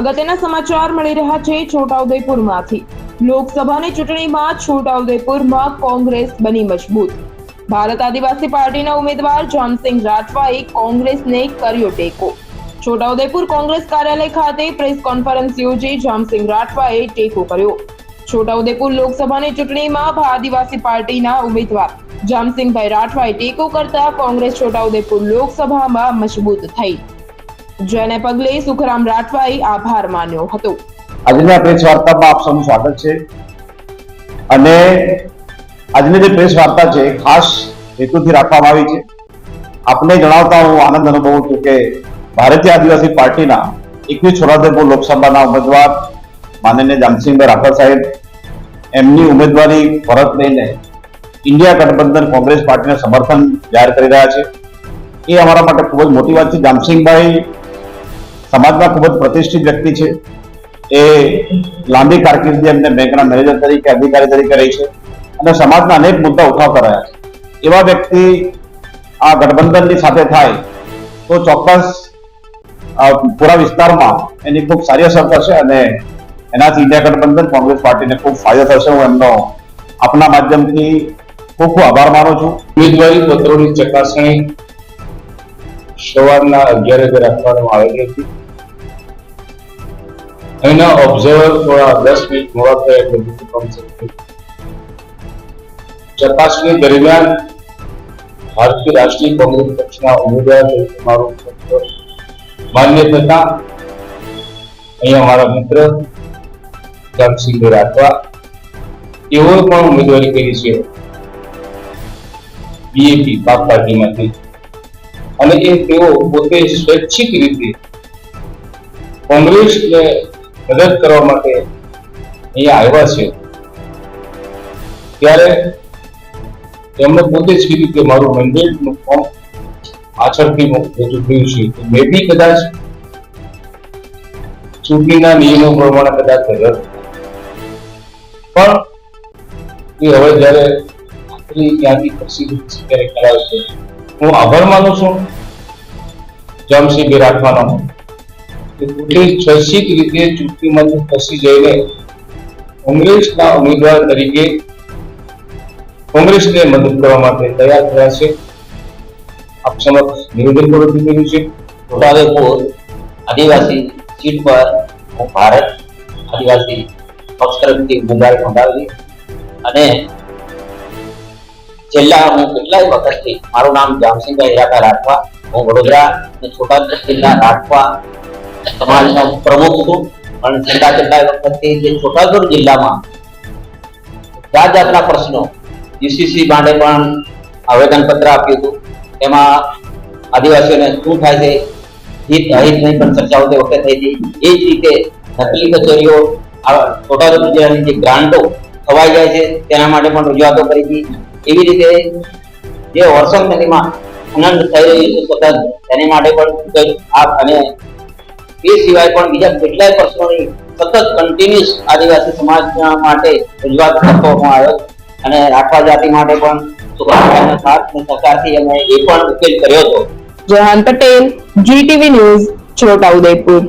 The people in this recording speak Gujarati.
અગત્યના સમાચાર મળી રહ્યા છે છોટાઉદેપુરમાંથી. લોકસભાની ચૂંટણીમાં છોટાઉદેપુરમાં કોંગ્રેસ બની મજબૂત. ભારત આદિવાસી પાર્ટીના ઉમેદવાર જામસિંગ રાઠવાએ કોંગ્રેસને કર્યો ટેકો. છોટાઉદેપુર કોંગ્રેસ કાર્યાલય ખાતે પ્રેસ કોન્ફરન્સ યોજી જામસિંગ રાઠવાએ ટેકો કર્યો. છોટાઉદેપુર લોકસભાની ચૂંટણીમાં આદિવાસી પાર્ટીના ઉમેદવાર જામસિંગભાઈ રાઠવાએ ટેકો કરતા કોંગ્રેસ છોટાઉદેપુર લોકસભામાં મજબૂત થઈ. જેને પગલે સુખરામ રાઠવાએ આભાર માન્યો હતો. આજની પ્રેસ વાર્તામાં આપ સૌનું સ્વાગત છે. અને આજની જે પ્રેસ વાર્તા છે ખાસ હેતુથી રાખવામાં આવી છે. આપને જણાવતા હું આનંદ અનુભવું છું કે ભારતીય આદિવાસી પાર્ટીના એકવીસ છોટાઉદેપુર લોકસભાના ઉમેદવાર માનનીય જામસિંહભાઈ રાઠવા સાહેબ, એમની ઉમેદવારી પરત લઈને ઇન્ડિયા ગઠબંધન કોંગ્રેસ પાર્ટીને સમર્થન જાહેર કરી રહ્યા છે. એ અમારા માટે ખૂબ જ મોટી વાત છે. જામસિંહભાઈ સમાજમાં ખૂબ જ પ્રતિષ્ઠિત વ્યક્તિ છે. એ લાંબી કારકિર્દી એમને બેંકના મેનેજર તરીકે, અધિકારી તરીકે રહી છે અને સમાજના અનેક મુદ્દા ઉઠાવતા રહ્યા છે. એવા વ્યક્તિ આ ગઠબંધનની સાથે થાય તો ચોક્કસ પૂરા વિસ્તારમાં એની ખૂબ સારી અસર થશે અને એનાથી ઇન્ડિયા ગઠબંધન કોંગ્રેસ પાર્ટીને ખૂબ ફાયદો થશે. હું એમનો આપના માધ્યમથી ખૂબ ખૂબ આભાર માનું છું. ઉમેદવારી પત્રોની ચકાસણી સવારના અગિયાર વાગે રાખવામાં આવેલી હતી. અહીંના ઓબ્ઝર્વર થોડા દસ મિનિટ મોડા થયા એટલે બીજું કામ શરૂ થયું. ચકાસણી દરમિયાન ભારતીય રાષ્ટ્રીય કોંગ્રેસ પક્ષના ઉમેદવાર તરીકે મારું પત્ર માન્ય થતા અહીંયા મારા મિત્ર જામસિંહ રાઠવા તેઓએ પણ ઉમેદવારી કરી છે બીએપી બાપ પાર્ટીમાંથી અને એ તેઓ પોતે સ્વૈચ્છિક રીતે કોંગ્રેસને મદદ કરવા માટે અહીંયા આવ્યા છે. ત્યારે એમણે પોતે જ કીધું કે મારું મેન્ડેટનું ફોર્મ પાછળથી રજૂ થયું છે. મે બી કદાચ ચૂંટણીના નિયમો પ્રમાણે કદાચ રદ પણ એ હવે જ્યારે ત્યાંથી પ્રસિદ્ધ ત્યારે કરાવે છે. હું આભાર માનું છું. જામસિંહ રાખવાનો સ્વૈચ્છિક રીતે ચૂંટણીમાંથી ખસી જઈને કોંગ્રેસના ઉમેદવાર તરીકે કોંગ્રેસને મદદ કરવા માટે તૈયાર થયા છે. આપ સમક્ષ નિવેદન પણ રજૂ કર્યું છે. છોટાઉદેપુર આદિવાસી સીટ પર હું ભારત આદિવાસી પક્ષ તરફથી ઉમેદવારી નોંધાવી અને છેલ્લા હું કેટલાય વખતથી મારું નામ જામસિંહભાઈ હીરાકા રાઠવા, હું વડોદરા અને છોટાઉદેપુર જિલ્લા રાઠવા સમાજનો પ્રમુખ છું. અને છેલ્લા કેટલાય વખતથી જે છોટાઉદેપુર જિલ્લામાં જાત જાતના પ્રશ્નો યુસીસી માટે પણ આવેદનપત્ર આપ્યું હતું. એમાં આદિવાસીઓને શું થાય છે, હિત, અહિત નહીં પણ ચર્ચાઓ તે વખતે થઈ હતી. એ જ રીતે નકલી કચેરીઓ છોટાઉદેપુર જિલ્લાની જે ગ્રાન્ટો ખવાઈ જાય છે, તેના માટે પણ રજૂઆતો કરી હતી. એવી રીતે જે વર્ષમ નદીમાં ખનન થઈ રહ્યું છે, સતત, તેની માટે પણ આ અને એ સિવાય પણ બીજા કેટલાય પ્રશ્નોની સતત કન્ટિન્યુઅસ આદિવાસી સમાજ માટે રજૂઆત કરવામાં આવ્યો અને રાખવા જાતિ માટે પણ સુભાષભાઈના સાથ અને સહકારથી અમે એ પણ ઉકેલ કર્યો હતો. Jahan Patel GTV news Chhota Udepur